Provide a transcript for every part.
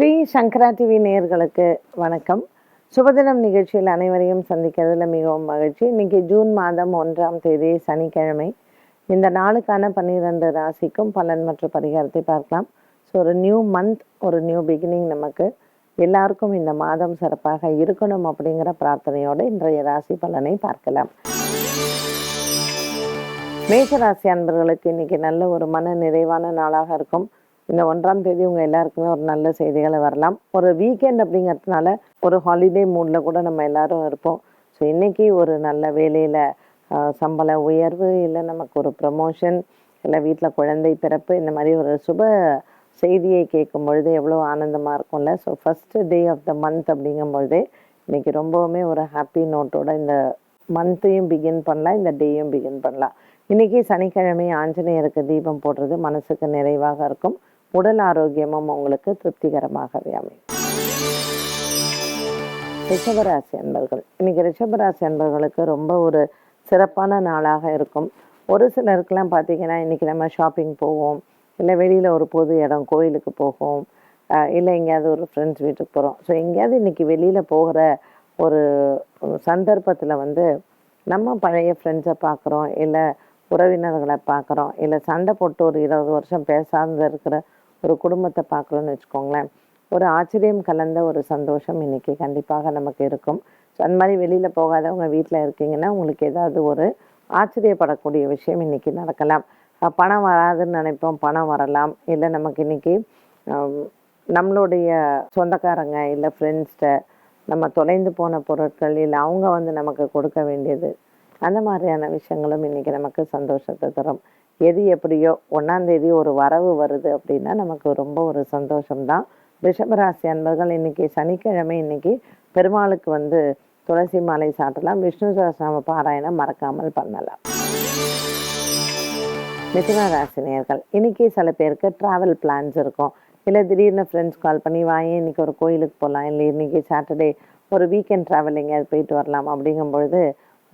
ஸ்ரீ சங்கரா TV நேர்களுக்கு வணக்கம். சுபதினம் நிகழ்ச்சியில் அனைவரையும் சந்திக்கிறதுல மிகவும் மகிழ்ச்சி. இன்னைக்கு ஜூன் மாதம் ஒன்றாம் தேதி சனிக்கிழமை. இந்த நாளுக்கான பன்னிரெண்டு ராசிக்கும் பலன் மற்றும் பரிகாரத்தை பார்க்கலாம். ஸோ ஒரு நியூ மந்த் ஒரு நியூ பிகினிங் நமக்கு எல்லாருக்கும் இந்த மாதம் சிறப்பாக இருக்கணும் அப்படிங்கிற பிரார்த்தனையோடு இன்றைய ராசி பலனை பார்க்கலாம். மேஷராசி அன்பர்களுக்கு இன்னைக்கு நல்ல ஒரு மன நிறைவான நாளாக இருக்கும். இந்த ஒன்றாம் தேதி உங்கள் எல்லாருக்குமே ஒரு நல்ல செய்திகளை வரலாம். ஒரு வீக்கெண்ட் அப்படிங்கிறதுனால ஒரு ஹாலிடே மூடில் கூட நம்ம எல்லாரும் இருப்போம். ஸோ இன்றைக்கி ஒரு நல்ல வேலையில் சம்பள உயர்வு இல்லை நமக்கு ஒரு ப்ரமோஷன் இல்லை வீட்டில் குழந்தை பிறப்பு இந்த மாதிரி ஒரு சுப செய்தியை கேட்கும் பொழுது எவ்வளோ ஆனந்தமாக இருக்கும்ல. So first day of the month அப்படிங்கும் பொழுதே இன்னைக்கு ரொம்பவுமே ஒரு ஹாப்பி நோட்டோட இந்த மந்த்தையும் பிகின் பண்ணலாம் இந்த டேயும் பிகின் பண்ணலாம். இன்றைக்கி சனிக்கிழமை ஆஞ்சநேயருக்கு தீபம் போடுறது மனசுக்கு நிறைவாக இருக்கும். உடல் ஆரோக்கியமும் உங்களுக்கு திருப்திகரமாகவே அமையும். ரிஷபராசி அன்பர்கள். இன்னைக்கு ரிஷபராசி அன்பர்களுக்கு ரொம்ப ஒரு சிறப்பான நாளாக இருக்கும். ஒரு சிலருக்கெல்லாம் பார்த்தீங்கன்னா இன்னைக்கு நம்ம ஷாப்பிங் போவோம். இல்லை வெளியில் ஒரு பொது இடம் கோயிலுக்கு போகும். இல்லை எங்கேயாவது ஒரு ஃப்ரெண்ட்ஸ் வீட்டுக்கு போகிறோம் ஸோ எங்கேயாவது இன்னைக்கு வெளியில் போகிற ஒரு சந்தர்ப்பத்தில் வந்து நம்ம பழைய ஃப்ரெண்ட்ஸை பார்க்குறோம் இல்லை உறவினர்களை பார்க்குறோம் இல்லை சண்டை போட்டு ஒரு இருபது வருஷம் பேசாத இருக்கிற ஒரு குடும்பத்தை பார்க்குறோன்னு வச்சுக்கோங்களேன். ஒரு ஆச்சரியம் கலந்த ஒரு சந்தோஷம் இன்னைக்கு கண்டிப்பாக நமக்கு இருக்கும். ஸோ அந்த மாதிரி வெளியில் போகாதவங்க வீட்டில் இருக்கீங்கன்னா உங்களுக்கு ஏதாவது ஒரு ஆச்சரியப்படக்கூடிய விஷயம் இன்னைக்கு நடக்கலாம். பணம் வராதுன்னு நினைப்போம் பணம் வரலாம். இல்லை நமக்கு இன்னைக்கு நம்மளுடைய சொந்தக்காரங்க இல்லை ஃப்ரெண்ட்ஸ்கிட்ட நம்ம தொலைந்து போன பொருட்கள் இல்லை அவங்க வந்து நமக்கு கொடுக்க வேண்டியது. அந்த மாதிரியான விஷயங்களும் இன்றைக்கி நமக்கு சந்தோஷத்தை தரும். எது எப்படியோ ஒன்றாந்தேதி ஒரு வரவு வருது அப்படின்னா நமக்கு ரொம்ப ஒரு சந்தோஷம்தான். ரிஷபராசி அன்பர்கள் இன்னைக்கு சனிக்கிழமை இன்னைக்கு பெருமாளுக்கு வந்து துளசி மாலை சாட்டலாம். விஷ்ணு சகஸ்ரநாம பாராயணம் மறக்காமல் பண்ணலாம். மிதுன ராசி சில பேருக்கு ட்ராவல் பிளான்ஸ் இருக்கும். இல்லை திடீர்னு ஃப்ரெண்ட்ஸ் கால் பண்ணி வாங்க இன்னைக்கு ஒரு கோயிலுக்கு போகலாம் இல்லை இன்னைக்கு சாட்டர்டே ஒரு வீக்கெண்ட் ட்ராவல் எங்கேயாவது போயிட்டு வரலாம். அப்படிங்கும் பொழுது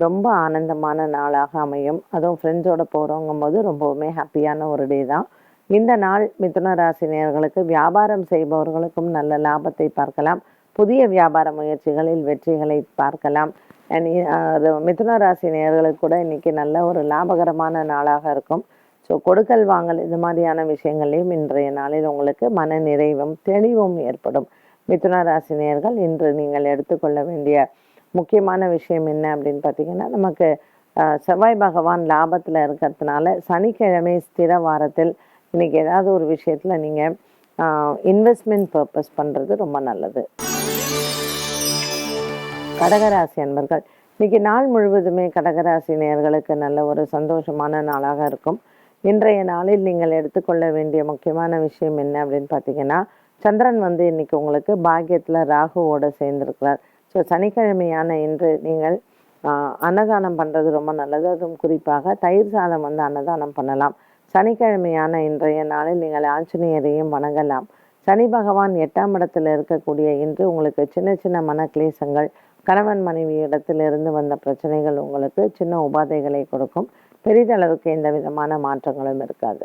ரொம்ப ஆனந்தமான நாளாக அமையும். அதுவும் ஃப்ரெண்ட்ஸோட போகிறோங்கும் போது ரொம்பவுமே ஹாப்பியான ஒரு டே தான். இந்த நாள் மிதுன ராசினியர்களுக்கு வியாபாரம் செய்பவர்களுக்கும் நல்ல லாபத்தை பார்க்கலாம். புதிய வியாபார முயற்சிகளில் வெற்றிகளை பார்க்கலாம். மிதுன ராசி நேர்களுக்கு கூட இன்னைக்கு நல்ல ஒரு லாபகரமான நாளாக இருக்கும். ஸோ கொடுக்கல் வாங்கல் இது மாதிரியான விஷயங்களையும் இன்றைய நாளில் உங்களுக்கு மன நிறைவும் தெளிவும் ஏற்படும். மிதுன ராசி நேர்கள் இன்று நீங்கள் எடுத்துக்கொள்ள வேண்டிய முக்கியமான விஷயம் என்ன அப்படின்னு பார்த்தீங்கன்னா நமக்கு செவ்வாய் பகவான் லாபத்தில் இருக்கிறதுனால சனிக்கிழமை ஸ்திர வாரத்தில் இன்னைக்கு ஏதாவது ஒரு விஷயத்தில் நீங்கள் இன்வெஸ்ட்மெண்ட் பர்பஸ் பண்ணுறது ரொம்ப நல்லது. கடகராசி அன்பர்கள் இன்னைக்கு நாள் முழுவதுமே கடகராசி நேர்களுக்கு நல்ல ஒரு சந்தோஷமான நாளாக இருக்கும். இன்றைய நாளில் நீங்கள் எடுத்துக்கொள்ள வேண்டிய முக்கியமான விஷயம் என்ன அப்படின்னு பார்த்தீங்கன்னா சந்திரன் வந்து இன்னைக்கு உங்களுக்கு பாக்கியத்தில் ராகுவோட சேர்ந்திருக்கிறார். ஸோ சனிக்கிழமையான இன்று நீங்கள் அன்னதானம் பண்ணுறது ரொம்ப நல்லது. அதுவும் குறிப்பாக தயிர் சாதம் வந்து அன்னதானம் பண்ணலாம். சனிக்கிழமையான இன்றைய நாளில் நீங்கள் ஆஞ்சநேயரையும் வணங்கலாம். சனி பகவான் எட்டாம் இடத்தில் இருக்கக்கூடிய இன்று உங்களுக்கு சின்ன சின்ன மன கிளேசங்கள் கணவன் மனைவி இடத்திலிருந்து வந்த பிரச்சனைகள் உங்களுக்கு சின்ன உபாதைகளை கொடுக்கும். பெரிதளவுக்கு எந்த விதமான மாற்றங்களும் இருக்காது.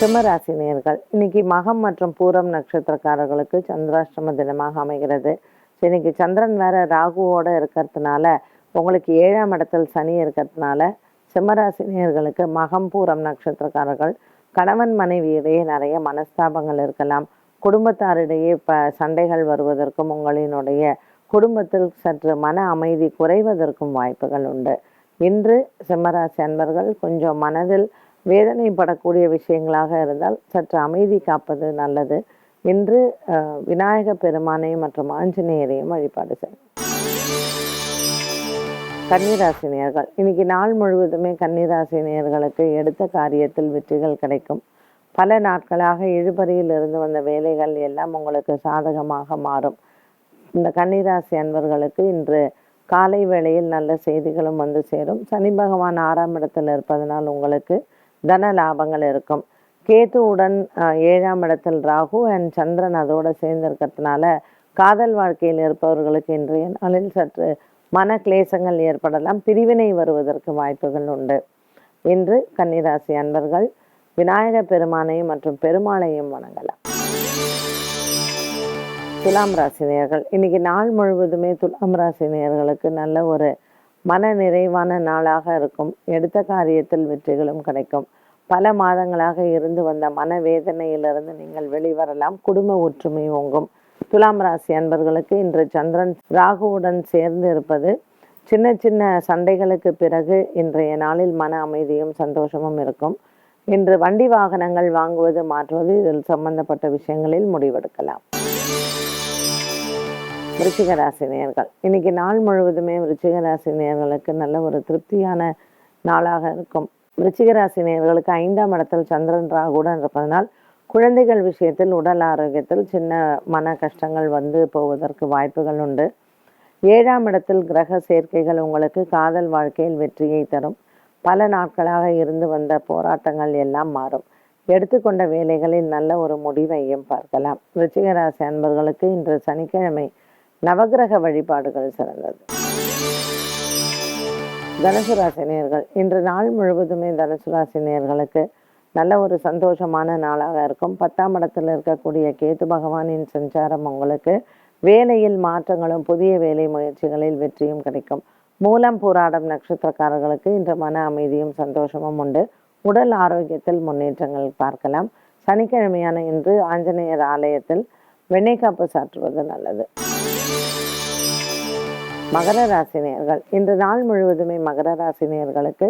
சிம்மராசி நேயர்கள் இன்னைக்கு மகம் மற்றும் பூரம் நட்சத்திரக்காரர்களுக்கு சந்திராஷ்டம தினமாக அமைகிறது. So, இன்னைக்கு சந்திரன் வேற ராகுவோட இருக்கிறதுனால உங்களுக்கு ஏழாம் இடத்தில் சனி இருக்கிறதுனால சிம்மராசினியர்களுக்கு மகம் பூரம் நட்சத்திரக்காரர்கள் கணவன் மனைவி இடையே நிறைய மனஸ்தாபங்கள் இருக்கலாம். குடும்பத்தாரிடையே ப சண்டைகள் வருவதற்கும் உங்களினுடைய குடும்பத்தில் சற்று மன அமைதி குறைவதற்கும் வாய்ப்புகள் உண்டு. இன்று சிம்மராசி அன்பர்கள் கொஞ்சம் மனதில் வேதனைப்படக்கூடிய விஷயங்களாக இருந்தால் சற்று அமைதி காப்பது நல்லது. இன்று விநாயக பெருமானையும் மற்றும் ஆஞ்சநேயரையும் வழிபாடு செய்யும் கன்னிராசினியர்கள். இன்னைக்கு நாள் முழுவதுமே கன்னிராசினியர்களுக்கு எடுத்த காரியத்தில் வெற்றிகள் கிடைக்கும். பல நாட்களாக இழுபறியில் இருந்து வந்த வேலைகள் எல்லாம் உங்களுக்கு சாதகமாக மாறும். இந்த கன்னிராசி அன்பர்களுக்கு இன்று காலை வேளையில் நல்ல செய்திகளும் வந்து சேரும். சனி பகவான் ஆறாம் இடத்தில் இருப்பதனால் உங்களுக்கு தன லாபங்கள் இருக்கும். கேதுவுடன் ஏழாம் இடத்தில் ராகு அண்ட் சந்திரன் அதோட சேர்ந்திருக்கிறதுனால காதல் வாழ்க்கையில் இருப்பவர்களுக்கு இன்றைய நாளில் சற்று மன கிளேசங்கள் ஏற்படலாம். பிரிவினை வருவதற்கு வாய்ப்புகள் உண்டு. இன்று கன்னிராசி அன்பர்கள் விநாயக பெருமானையும் மற்றும் பெருமாளையும் வணங்கலாம். துலாம் ராசினியர்கள். இன்னைக்கு நாள் முழுவதுமே துலாம் ராசினியர்களுக்கு நல்ல ஒரு மன நிறைவான நாளாக இருக்கும். எடுத்த காரியத்தில் வெற்றிகளும் கிடைக்கும். பல மாதங்களாக இருந்து வந்த மனவேதனையிலிருந்து நீங்கள் வெளிவரலாம். குடும்ப ஒற்றுமை ஓங்கும். துலாம் ராசி அன்பர்களுக்கு இன்று சந்திரன் ராகுவுடன் சேர்ந்து இருப்பது சின்ன சின்ன சண்டைகளுக்கு பிறகு இன்றைய நாளில் மன அமைதியும் சந்தோஷமும் இருக்கும். இன்று வண்டி வாகனங்கள் வாங்குவது மாற்றுவது இதில் சம்பந்தப்பட்ட விஷயங்களில் முடிவெடுக்கலாம். விருச்சிகராசி நேர்கள் இன்னைக்கு நாள் முழுவதுமே விருச்சிகராசி நேர்களுக்கு நல்ல ஒரு திருப்தியான நாளாக இருக்கும். விருச்சிகராசி நேர்களுக்கு ஐந்தாம் இடத்தில் சந்திரன் ராகுடன் இருப்பதனால் குழந்தைகள் விஷயத்தில் உடல் ஆரோக்கியத்தில் சின்ன மன கஷ்டங்கள் வந்து போவதற்கு வாய்ப்புகள் உண்டு. ஏழாம் இடத்தில் கிரக சேர்க்கைகள் உங்களுக்கு காதல் வாழ்க்கையில் வெற்றியை தரும். பல நாட்களாக இருந்து வந்த போராட்டங்கள் எல்லாம் மாறும். எடுத்துக்கொண்ட வேலைகளில் நல்ல ஒரு முடிவையும் பார்க்கலாம். ரிச்சிகராசி அன்பர்களுக்கு இன்று சனிக்கிழமை நவகிரக வழிபாடுகள் சிறந்தது. தனுசு ராசினியர்கள் இன்று நாள் முழுவதுமே தனுசு ராசினியர்களுக்கு நல்ல ஒரு சந்தோஷமான நாளாக இருக்கும். பத்தாம் இடத்தில் இருக்கக்கூடிய கேது பகவானின் சஞ்சாரம் உங்களுக்கு வேலையில் மாற்றங்களும் புதிய வேலை முயற்சிகளில் வெற்றியும் கிடைக்கும். மூலம் போராடும் நட்சத்திரக்காரர்களுக்கு இன்று மன அமைதியும் சந்தோஷமும் உண்டு. உடல் ஆரோக்கியத்தில் முன்னேற்றங்கள் பார்க்கலாம். சனிக்கிழமையான இன்று ஆஞ்சநேயர் ஆலயத்தில் வெண்ணெய் காப்பு சாற்றுவது நல்லது. மகர ராசினியர்கள். இன்று நாள் முழுவதுமே மகர ராசினியர்களுக்கு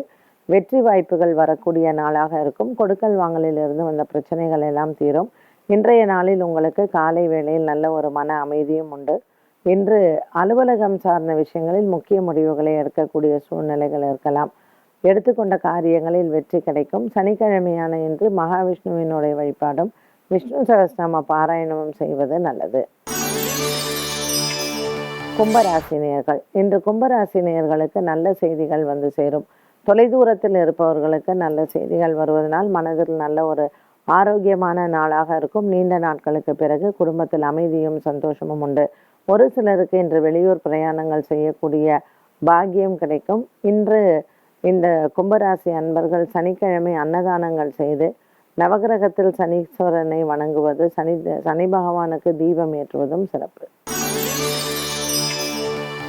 வெற்றி வாய்ப்புகள் வரக்கூடிய நாளாக இருக்கும். கொடுக்கல் வாங்கலிலிருந்து வந்த பிரச்சனைகள் எல்லாம் தீரும். இன்றைய நாளில் உங்களுக்கு காலை வேளையில் நல்ல ஒரு மன அமைதியும் உண்டு. இன்று அலுவலகம் சார்ந்த விஷயங்களில் முக்கிய முடிவுகளை எடுக்கக்கூடிய சூழ்நிலைகள் இருக்கலாம். எடுத்துக்கொண்ட காரியங்களில் வெற்றி கிடைக்கும். சனிக்கிழமையான இன்று மகாவிஷ்ணுவினுடைய வழிபாடும் விஷ்ணு சகஸ்நாம பாராயணமும் செய்வது நல்லது. கும்பராசினியர்கள். இன்று கும்பராசினியர்களுக்கு நல்ல செய்திகள் வந்து சேரும். தொலைதூரத்தில் இருப்பவர்களுக்கு நல்ல செய்திகள் வருவதனால் மனதில் நல்ல ஒரு ஆரோக்கியமான நாளாக இருக்கும். நீண்ட நாட்களுக்கு பிறகு குடும்பத்தில் அமைதியும் சந்தோஷமும் உண்டு. ஒரு சிலருக்கு இன்று வெளியூர் பிரயாணங்கள் செய்யக்கூடிய பாக்கியம் கிடைக்கும். இன்று இந்த கும்பராசி அன்பர்கள் சனிக்கிழமை அன்னதானங்கள் செய்து நவகிரகத்தில் சனீஸ்வரனை வணங்குவது சனி சனி பகவானுக்கு தீபம் ஏற்றுவதும் சிறப்பு.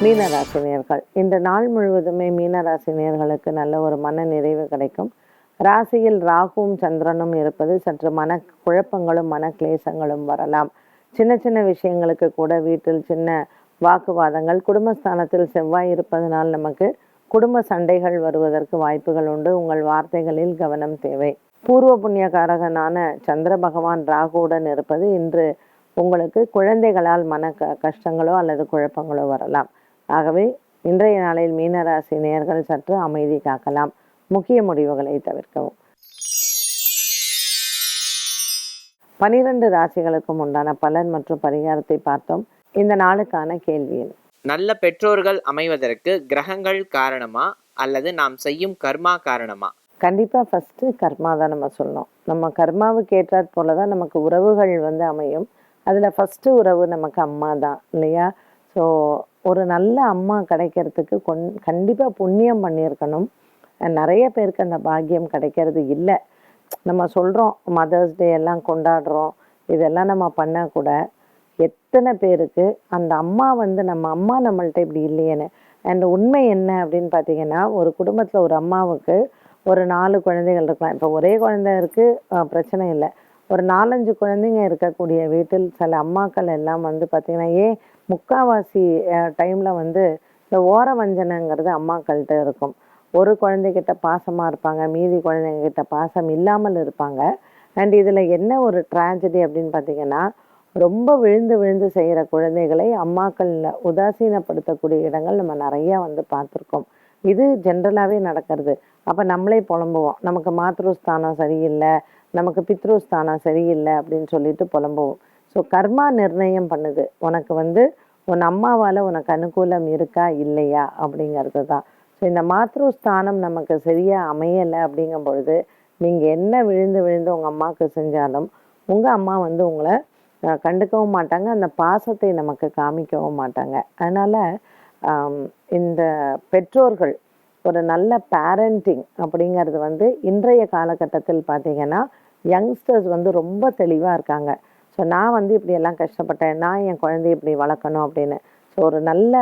மீனராசினியர்கள். இந்த நாள் முழுவதுமே மீனராசினியர்களுக்கு நல்ல ஒரு மன நிறைவு கிடைக்கும். ராசியில் ராகுவும் சந்திரனும் இருப்பது சற்று மன குழப்பங்களும் மன கிளேசங்களும் வரலாம். சின்ன சின்ன விஷயங்களுக்கு கூட வீட்டில் சின்ன வாக்குவாதங்கள் குடும்பஸ்தானத்தில் செவ்வாய் இருப்பதனால் நமக்கு குடும்ப சண்டைகள் வருவதற்கு வாய்ப்புகள் உண்டு. உங்கள் வார்த்தைகளில் கவனம் தேவை. பூர்வ புண்ணியகாரகனான சந்திர பகவான் ராகுவுடன் இருப்பது இன்று உங்களுக்கு குழந்தைகளால் மன க கஷ்டங்களோ அல்லது குழப்பங்களோ வரலாம். ஆகவே இன்றைய நாளில் மீனராசி நேர்கள் சற்று அமைதி காக்கலாம். முக்கிய முடிவுகளை தவிர்க்கவும். பனிரெண்டு ராசிகளுக்கும் உண்டான பலன் மற்றும் பரிகாரத்தை பார்த்தோம். இந்த நாளுக்கான கேள்வி நல்ல பெற்றோர்கள் அமைவதற்கு கிரகங்கள் காரணமா? அல்லது நாம் செய்யும் கர்மா காரணமா? கண்டிப்பாக ஃபஸ்ட்டு கர்மா தான் நம்ம சொல்லணும். நம்ம கர்மாவுக்கு ஏற்றாற் போல தான் நமக்கு உறவுகள் வந்து அமையும். அதில் ஃபஸ்ட்டு உறவு நமக்கு அம்மா தான் இல்லையா? ஸோ ஒரு நல்ல அம்மா கிடைக்கிறதுக்கு கொன் கண்டிப்பாக புண்ணியம் பண்ணியிருக்கணும். நிறைய பேருக்கு அந்த பாக்கியம் கிடைக்கிறது இல்லை. நம்ம சொல்கிறோம் மதர்ஸ் டே எல்லாம் கொண்டாடுறோம். இதெல்லாம் நம்ம பண்ணால் கூட எத்தனை பேருக்கு அந்த அம்மா வந்து நம்ம அம்மா நம்மள்ட்ட இப்படி இல்லையேன்னு. அண்ட் உண்மை என்ன அப்படின்னு பார்த்தீங்கன்னா ஒரு குடும்பத்தில் ஒரு அம்மாவுக்கு ஒரு நாலு குழந்தைகள் இருக்கலாம். இப்போ ஒரே குழந்தைக்கு பிரச்சனை இல்லை. ஒரு நாலஞ்சு குழந்தைங்க இருக்கக்கூடிய வீட்டில் சில அம்மாக்கள் எல்லாம் வந்து பார்த்திங்கன்னா ஏன் முக்காவாசி டைமில் வந்து இந்த ஓர வஞ்சனைங்கிறது அம்மாக்கள்கிட்ட இருக்கும். ஒரு குழந்தைகிட்ட பாசமாக இருப்பாங்க மீதி குழந்தைங்கக்கிட்ட பாசம் இல்லாமல் இருப்பாங்க. அண்ட் இதில் என்ன ஒரு ட்ராஜடி அப்படின்னு பார்த்தீங்கன்னா ரொம்ப விழுந்து விழுந்து செய்கிற குழந்தைகளை அம்மாக்கள் உதாசீனப்படுத்தக்கூடிய இடங்கள் நம்ம நிறையா வந்து பார்த்துருக்கோம். இது ஜென்ரலாகவே நடக்கிறது. அப்போ நம்மளே புலம்புவோம். நமக்கு மாத்ருஸ்தானம் சரியில்லை நமக்கு பித்ருஸ்தானம் சரியில்லை அப்படின்னு சொல்லிட்டு புலம்புவோம். ஸோ கர்மா நிர்ணயம் பண்ணுது. உனக்கு வந்து உன் அம்மாவால் உனக்கு அனுகூலம் இருக்கா இல்லையா? அப்படிங்கிறது தான். ஸோ இந்த மாத்ருஸ்தானம் நமக்கு சரியாக அமையலை அப்படிங்கும் பொழுது நீங்கள் என்ன விழுந்து விழுந்து உங்கள் அம்மாவுக்கு செஞ்சாலும் உங்கள் அம்மா வந்து உங்களை கண்டுக்கவும் மாட்டாங்க. அந்த பாசத்தை நமக்கு காமிக்கவும் மாட்டாங்க. அதனால் இந்த பெற்றோர்கள் ஒரு நல்ல பேரண்டிங் அப்படிங்கிறது வந்து இன்றைய காலகட்டத்தில் பார்த்தீங்கன்னா யங்ஸ்டர்ஸ் வந்து ரொம்ப தெளிவாக இருக்காங்க. ஸோ நான் வந்து இப்படி எல்லாம் கஷ்டப்பட்டேன். நான் என் குழந்தைய இப்படி வளர்க்கணும் அப்படின்னு. ஸோ ஒரு நல்ல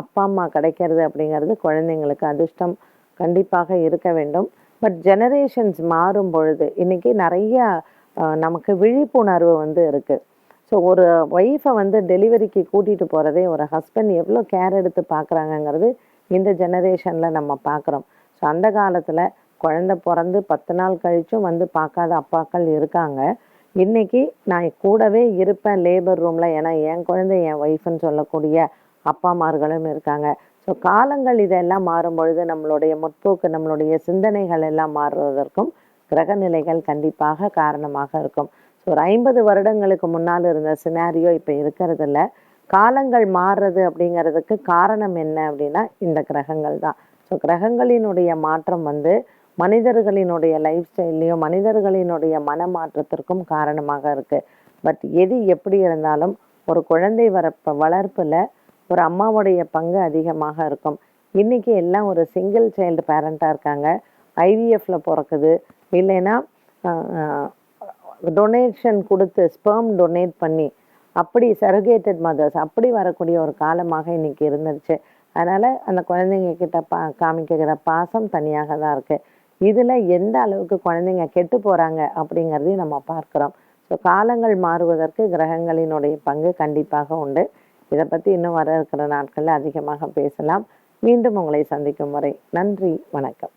அப்பா அம்மா கிடைக்கிறது அப்படிங்கிறது குழந்தைங்களுக்கு அதிர்ஷ்டம் கண்டிப்பாக இருக்க வேண்டும். பட் ஜெனரேஷன்ஸ் மாறும் பொழுது இன்றைக்கி நிறைய நமக்கு விழிப்புணர்வு வந்து இருக்குது ஸோ ஒரு ஒய்ஃபை வந்து டெலிவரிக்கு கூட்டிகிட்டு போகிறதே ஒரு ஹஸ்பண்ட் எவ்வளோ கேர் எடுத்து பார்க்குறாங்கங்கிறது இந்த ஜெனரேஷனில் நம்ம பார்க்குறோம். ஸோ அந்த காலத்தில் குழந்தை பிறந்து பத்து நாள் கழிச்சும் வந்து பார்க்காத அப்பாக்கள் இருக்காங்க. இன்னைக்கு நான் கூடவே இருப்பேன் லேபர் ரூமில் ஏன்னா என் குழந்தை என் ஒய்ஃப்னு சொல்லக்கூடிய அப்பாமார்களும் இருக்காங்க. ஸோ காலங்கள் இதெல்லாம் மாறும்பொழுது நம்மளுடைய முற்போக்கு நம்மளுடைய சிந்தனைகள் எல்லாம் மாறுவதற்கும் கிரகநிலைகள் கண்டிப்பாக காரணமாக இருக்கும். ஸோ ஒரு ஐம்பது வருடங்களுக்கு முன்னால் இருந்த சினாரியோ இப்போ இருக்கிறதில்ல. காலங்கள் மாறுறது அப்படிங்கிறதுக்கு காரணம் என்ன அப்படின்னா இந்த கிரகங்கள் தான். ஸோ கிரகங்களினுடைய மாற்றம் வந்து மனிதர்களினுடைய லைஃப் ஸ்டைல்லையும் மனிதர்களினுடைய மனமாற்றத்திற்கும் காரணமாக இருக்குது பட் எது எப்படி இருந்தாலும் ஒரு குழந்தை வரப்ப வளர்ப்பில் ஒரு அம்மாவுடைய பங்கு அதிகமாக இருக்கும். இன்னைக்கு எல்லாம் ஒரு சிங்கிள் சைல்டு பேரண்ட்டாக இருக்காங்க. ஐவிஎஃப்பில் பிறக்குது. இல்லைன்னா டொனேஷன் கொடுத்து ஸ்பெர்ம் டொனேட் பண்ணி அப்படி சருகேட்டட் மதர்ஸ் அப்படி வரக்கூடிய ஒரு காலமாக இன்னைக்கு இருந்துருச்சு. அதனால் அந்த குழந்தைங்க கிட்ட பா காமிக்கிற பாசம் தனியாக தான் இருக்குது இதில் எந்த அளவுக்கு குழந்தைங்க கெட்டு போகிறாங்க அப்படிங்கிறதையும் நம்ம பார்க்குறோம். ஸோ காலங்கள் மாறுவதற்கு கிரகங்களினுடைய பங்கு கண்டிப்பாக உண்டு. இதை பற்றி இன்னும் வர இருக்கிற நாட்களில் அதிகமாக பேசலாம். மீண்டும் உங்களை சந்திக்கும் வரை நன்றி வணக்கம்.